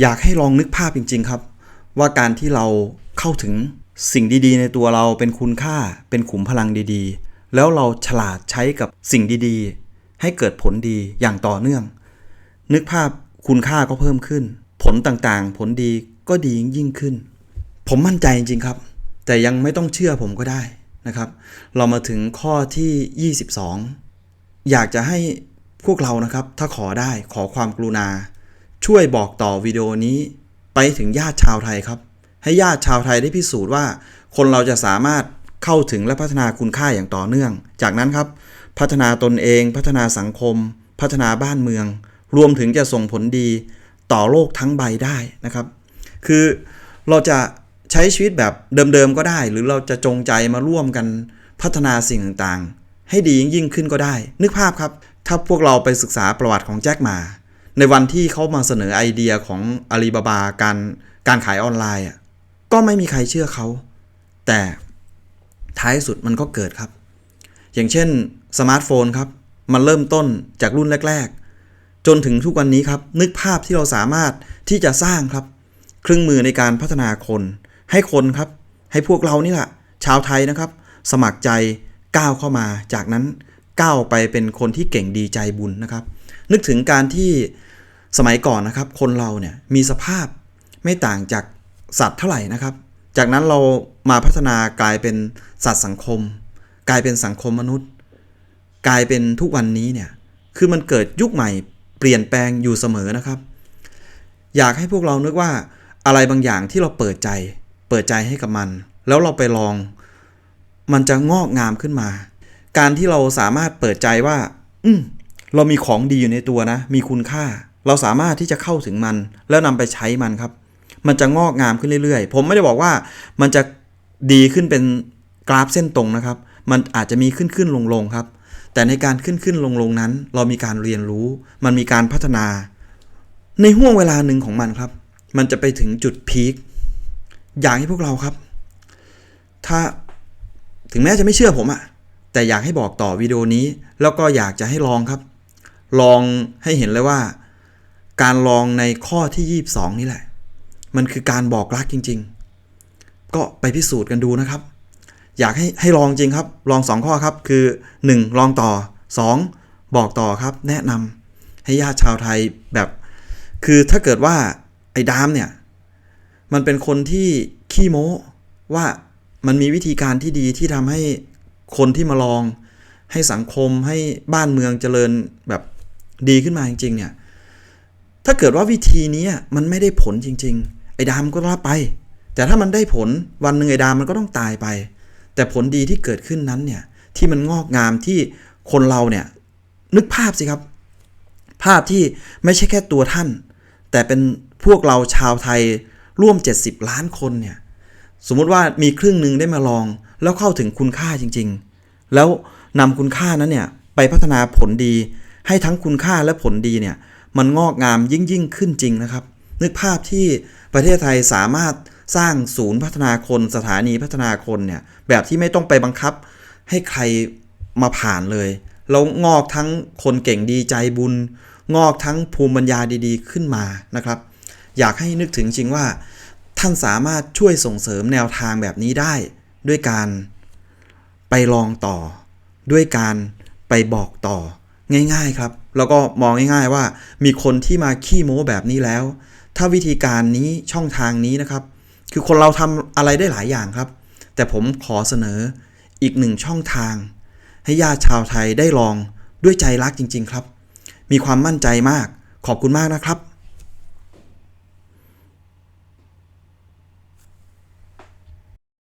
อยากให้ลองนึกภาพจริง ๆ ครับ ว่าการที่เราเข้าถึงสิ่งดีๆ ในตัวเราเป็นคุณค่าเป็นขุมพลังดีๆ แล้วเราฉลาดใช้กับสิ่งดีๆ ให้เกิดผลดีอย่างต่อเนื่อง นึกภาพคุณค่าก็เพิ่มขึ้น ผลต่างๆ ผลดีก็ดียิ่งขึ้น ผมมั่นใจจริง ๆ ครับ แต่ยังไม่ต้องเชื่อผมก็ได้นะครับ เรามาถึงข้อที่ 22 อยากจะให้พวกเรานะครับถ้าขอได้ขอความกรุณา ช่วยบอกต่อวิดีโอนี้ไปถึงญาติชาวไทยครับ ให้ญาติชาวไทยได้พิสูจน์ว่า คนเราจะสามารถเข้าถึงและพัฒนาคุณค่าอย่างต่อเนื่อง จากนั้นครับ พัฒนาตนเอง พัฒนาสังคม พัฒนาบ้านเมือง รวมถึงจะส่งผลดีต่อโลกทั้งใบได้นะครับ คือเราจะใช้ชีวิตแบบเดิมๆก็ได้ หรือเราจะจงใจมาร่วมกันพัฒนาสิ่งต่างๆ ให้ดียิ่งขึ้นก็ได้ นึกภาพครับ ถ้าพวกเราไปศึกษาประวัติของแจ็คมา ในวันที่เขามาเสนอไอเดียของอาลีบาบาการการขายออนไลน์อะก็ไม่มีใครเชื่อเขา แต่ท้ายสุดมันก็เกิดครับ อย่างเช่นสมาร์ทโฟนครับ มันเริ่มต้นจากรุ่นแรก ๆ จนถึงทุกวันนี้ครับ นึกภาพที่เราสามารถที่จะสร้างครับ เครื่องมือในการพัฒนาคน ให้คนครับ ให้พวกเรานี่แหละชาวไทยนะครับ สมัครใจก้าวเข้ามาจากนั้น ก้าวไปเป็นคนที่เก่งดีใจบุญนะครับ นึกถึงการที่สมัยก่อนนะครับ คนเราเนี่ยมีสภาพไม่ต่างจากสัตว์เท่าไหร่นะครับ จากนั้นเรามาพัฒนากลายเป็นสัตว์สังคม กลายเป็นสังคมมนุษย์ กลายเป็นทุกวันนี้เนี่ยคือมันเกิดยุคใหม่เปลี่ยนแปลงอยู่เสมอนะครับ อยากให้พวกเรานึกว่าอะไรบางอย่างที่เราเปิดใจ เปิดใจให้กับมัน แล้วเราไปลอง มันจะงอกงามขึ้นมา การที่เราสามารถเปิดใจว่า อืมเรามีของดีอยู่ในตัวนะ มีคุณค่า เราสามารถที่จะเข้าถึงมัน แล้วนำไปใช้มันครับ มันจะงอกงามขึ้นเรื่อยๆ ผมไม่ได้บอกว่ามันจะดีขึ้นเป็นกราฟเส้นตรงนะครับ มันอาจจะมีขึ้นขึ้นลงลงๆครับ แต่ในการขึ้นขึ้นลงลงๆนั้น เรามีการเรียนรู้ มันมีการพัฒนา ในห่วงเวลาหนึ่งของมันครับ มันจะไปถึงจุดพีคอย่ากให้พวกเราครับ ถ้าถึงแม้จะไม่เชื่อผมอะ แต่อยากให้บอกต่อวิดีโอนี้ แล้วก็อยากจะให้ลองครับ ลองให้เห็นเลยว่า การลองในข้อที่ 22 นี่แหละ มันคือการบอกรักจริง ๆ ก็ไปพิสูจน์กันดูนะครับ อยากให้ให้ลองจริงครับ ลอง 2 ข้อครับ คือ 1. ลองต่อ 2. บอกต่อครับ แนะนำให้ญาติชาวไทยแบบ คือถ้าเกิดว่าไอ้ดามเนี่ย มันเป็นคนที่ขี้โม้ว่ามันมีวิธีการที่ดีที่ทำให้ คนที่มาลองให้สังคมให้บ้านเมืองเจริญแบบดีขึ้นมาจริง ๆ เนี่ย ถ้าเกิดว่าวิธีนี้มันไม่ได้ผลจริง ๆ ไอ้ดามก็รับไป แต่ถ้ามันได้ผลวันหนึ่งไอ้ดามมันก็ต้องตายไป แต่ผลดีที่เกิดขึ้นนั้นเนี่ยที่มันงอกงามที่คนเราเนี่ยนึกภาพสิครับ ภาพที่ไม่ใช่แค่ตัวท่าน แต่เป็นพวกเราชาวไทยร่วม 70 ล้านคนเนี่ยสมมุติว่ามีครึ่งหนึ่งได้มาลอง แล้วเข้าถึงคุณค่าจริง ๆ แล้วนำคุณค่านั้นเนี่ยไปพัฒนาผลดี ให้ทั้งคุณค่าและผลดีเนี่ยมันงอกงามยิ่งยิ่งขึ้นจริงนะครับ นึกภาพที่ประเทศไทยสามารถสร้างศูนย์พัฒนาคนสถานีพัฒนาคนเนี่ยแบบที่ไม่ต้องไปบังคับ ให้ใครมาผ่านเลยแล้วงอกทั้งคนเก่งดีใจบุญ งอกทั้งภูมิปัญญาดีๆ ขึ้นมานะครับ อยากให้นึกถึงจริงว่า ท่านสามารถช่วยส่งเสริมแนวทางแบบนี้ได้ ด้วยการไปลองต่อ ด้วยการไปบอกต่อ ง่ายๆครับ แล้วก็มองง่ายๆว่ามีคนที่มาขี้โม้แบบนี้แล้ว ถ้าวิธีการนี้ช่องทางนี้นะครับ คือคนเราทำอะไรได้หลายอย่างครับ แต่ผมขอเสนออีกหนึ่งช่องทาง ให้ญาติชาวไทยได้ลองด้วยใจรักจริง ๆ ครับ มีความมั่นใจมากขอบคุณมากนะครับ